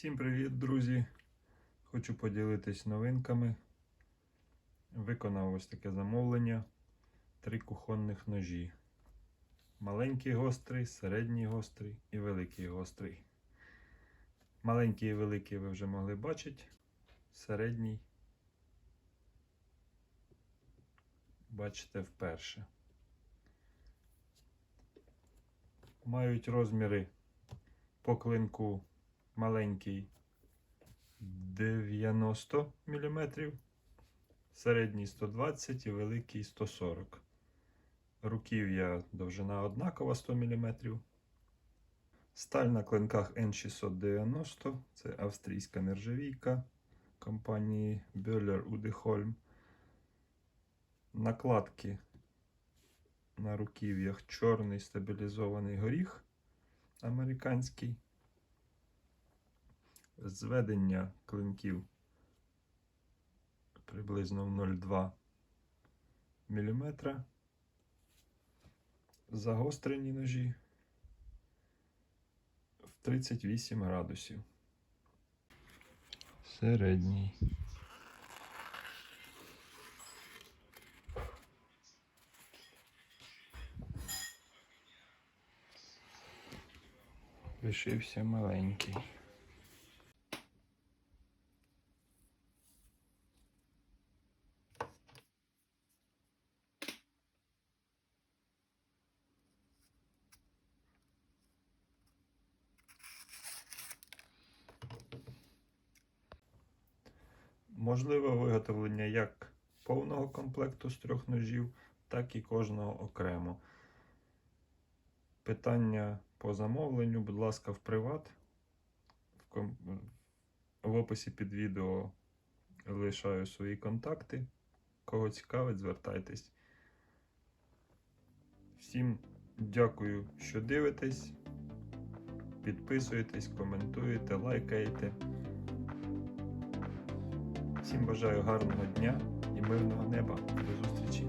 Всім привіт, друзі! Хочу поділитись новинками. Виконав ось таке замовлення. Три кухонних ножі. Маленький гострий, середній гострий і великий гострий. Маленький і великий ви вже могли бачити. Середній. Бачите вперше. Мають розміри по клинку маленький 90 мм, середній 120 і великий 140 Руків'я довжина однакова 100 мм. Сталь на клинках N690, це австрійська нержавійка компанії Böhler Uddeholm. Накладки на руків'ях чорний стабілізований горіх американський. Зведення клинків приблизно в 0,2 мм. Загострені ножі в 38 градусів. Середній. Лишився маленький. Можливе виготовлення як повного комплекту з трьох ножів, так і кожного окремо. Питання по замовленню, будь ласка, в приват. В, ком... в описі під відео лишаю свої контакти. Кого цікавить, звертайтесь. Всім дякую, що дивитесь. Підписуєтесь, коментуєте, лайкаєте. Всім бажаю гарного дня і мирного неба. До зустрічі!